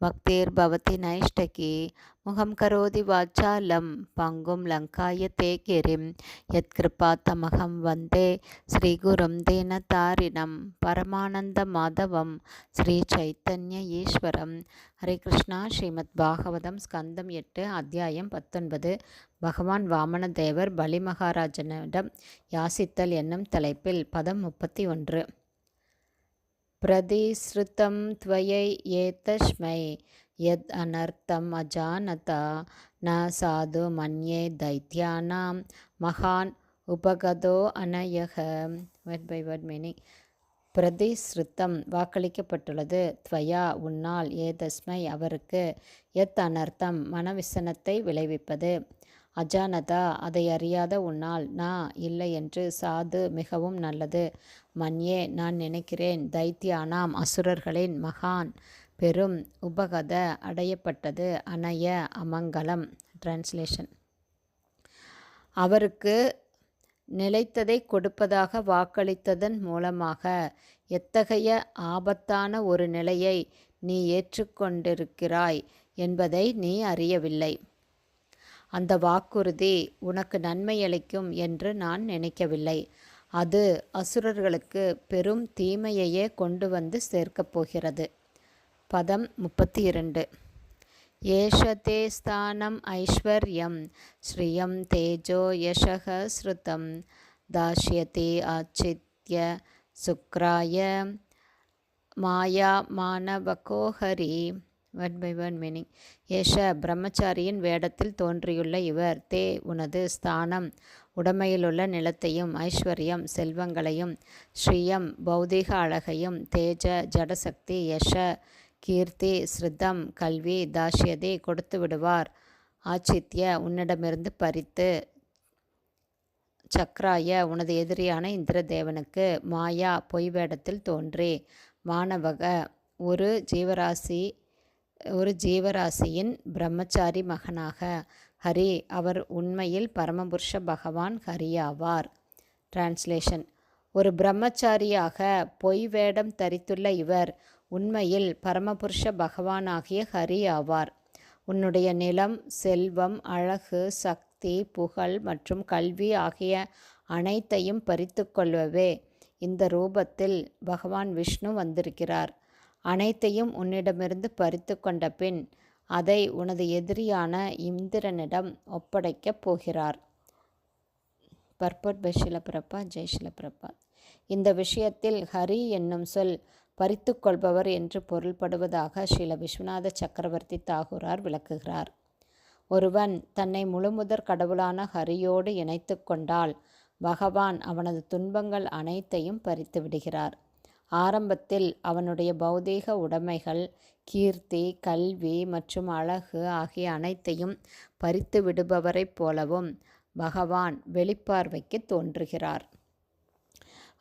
பக்திர்பவதி நைஷ்டகி முகம் கரோதி வாச்சாலம் பங்கும் லங்காய தே கிரிம் யத்கிருபாத்தமகம் வந்தே ஸ்ரீகுரும் தீனதாரிணம் பரமானந்த மாதவம் ஸ்ரீ சைத்தன்ய ஈஸ்வரம் ஹரே கிருஷ்ணா ஸ்ரீமத் பாகவதம் ஸ்கந்தம் எட்டு அத்தியாயம் பத்தொன்பது பகவான் வாமனதேவர் பலி மகாராஜனிடம் யாசித்தல் என்னும் தலைப்பில் பதம் முப்பத்தி ஒன்று. प्रतिश्रुतं त्वयै यद् अनर्थम् अजानता न साधु मन्ये दैत्यानां महान् உபகதோ அனயக வேர்ட் பை வேர்ட் மீனிங் பிரதிஸ்ருத்தம் வாக்களிக்கப்பட்டுள்ளது துவயா உன்னால் ஏதஸ்மை அவருக்கு எத் அனர்த்தம் மனவிசனத்தை விளைவிப்பது அஜானதா அதை அறியாத உன்னால் நான் இல்லை என்று சாது மிகவும் நல்லது. மன்யே நான் நினைக்கிறேன் தைத்தியானாம் அசுரர்களின் மகான். பெரும் உபகத அடையப்பட்டது அணைய அமங்கலம். டிரான்ஸ்லேஷன் அவருக்கு நிலைத்ததை கொடுப்பதாக வாக்களித்ததன் மூலமாக எத்தகைய ஆபத்தான ஒரு நிலையை நீ ஏற்றுக்கொண்டிருக்கிறாய் என்பதை நீ அறியவில்லை. அந்த வாக்குறுதி உனக்கு நன்மையளிக்கும் என்று நான் நினைக்கவில்லை. அது அசுரர்களுக்கு பெரும் தீமையையே கொண்டு வந்து சேர்க்கப் போகிறது. பதம் முப்பத்தி இரண்டு ஏஷதே ஸ்தானம் ஐஸ்வர்யம். ஸ்ரீயம் தேஜோ யசக ஸ்ருதம். தாஷ்யதே ஆச்சித்ய சுக்ராய மாயா மானவகோஹரி வேர்ட் பை வேர்ட் மீனிங் ஏஷ பிரம்மச்சாரியின் வேடத்தில் தோன்றியுள்ள இவர் தே உனது ஸ்தானம் உடமையிலுள்ள நிலத்தையும் ஐஸ்வர்யம் செல்வங்களையும் ஸ்ரீயம் பௌதிக அழகையும் தேஜ ஜடசக்தி யஷ கீர்த்தி ஸ்ருதம் கல்வி தாஷ்யதை கொடுத்து விடுவார். ஆச்சித்ய உன்னிடமிருந்து பறித்து சக்ராய உனது எதிரியான இந்திரதேவனுக்கு மாயா பொய் வேடத்தில் தோன்றி மாணவக ஒரு ஜீவராசி ஒரு ஜீவராசியின் பிரம்மச்சாரி மகனாக. ஹரி அவர் உண்மையில் பரமபுருஷ பகவான் ஹரியாவார் டிரான்ஸ்லேஷன் ஒரு பிரம்மச்சாரியாக பொய் வேடம் தரித்துள்ள இவர் உண்மையில் பரமபுருஷ பகவானாகிய ஹரி ஆவார். உன்னுடைய நிலம் செல்வம் அழகு சக்தி புகழ் மற்றும் கல்வி ஆகிய அனைத்தையும் பறித்து கொள்ளவே இந்த ரூபத்தில் பகவான் விஷ்ணு வந்திருக்கிறார். அனைத்தையும் உன்னிடமிருந்து பறித்து கொண்ட பின் அதை உனது எதிரியான இந்திரனிடம் ஒப்படைக்கப் போகிறார். பர்பட் பை ஷிலபிரப்பா இந்த விஷயத்தில் ஹரி என்னும் சொல் பறித்து கொள்பவர் என்று பொருள்படுவதாக ஸ்ரீல விஸ்வநாத சக்கரவர்த்தி தாகூரார் விளக்குகிறார். ஒருவன் தன்னை முழுமுதற் கடவுளான ஹரியோடு இணைத்து கொண்டால் பகவான் அவனது துன்பங்கள் அனைத்தையும் பறித்து விடுகிறார். ஆரம்பத்தில் அவனுடைய பௌதீக உடைமைகள் கீர்த்தி கல்வி மற்றும் அழகு ஆகிய அனைத்தையும் பறித்து விடுபவரைப் போலவும் பகவான் வெளிப்பார்வைக்கு தோன்றுகிறார்.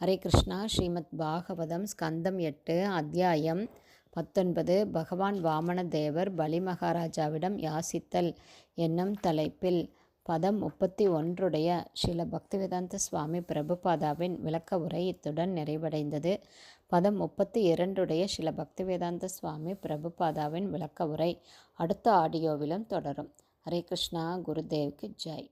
ஹரே கிருஷ்ணா. ஸ்ரீமத் பாகவதம் ஸ்கந்தம் எட்டு அத்தியாயம் பத்தொன்பது. பகவான் வாமன தேவர் பலி மகாராஜாவிடம் யாசித்தல் என்னும் தலைப்பில் பதம் முப்பத்தி ஒன்றுடைய ஸ்ரீல பக்திவேதாந்த சுவாமி பிரபுபாதாவின் விளக்க உரை இத்துடன் நிறைவடைந்தது. பதம் முப்பத்தி இரண்டுடைய ஸ்ரீல பக்திவேதாந்த சுவாமி பிரபுபாதாவின் விளக்க உரை அடுத்த ஆடியோவிலும் தொடரும். ஹரே கிருஷ்ணா குருதேவ்க்கு ஜெய்.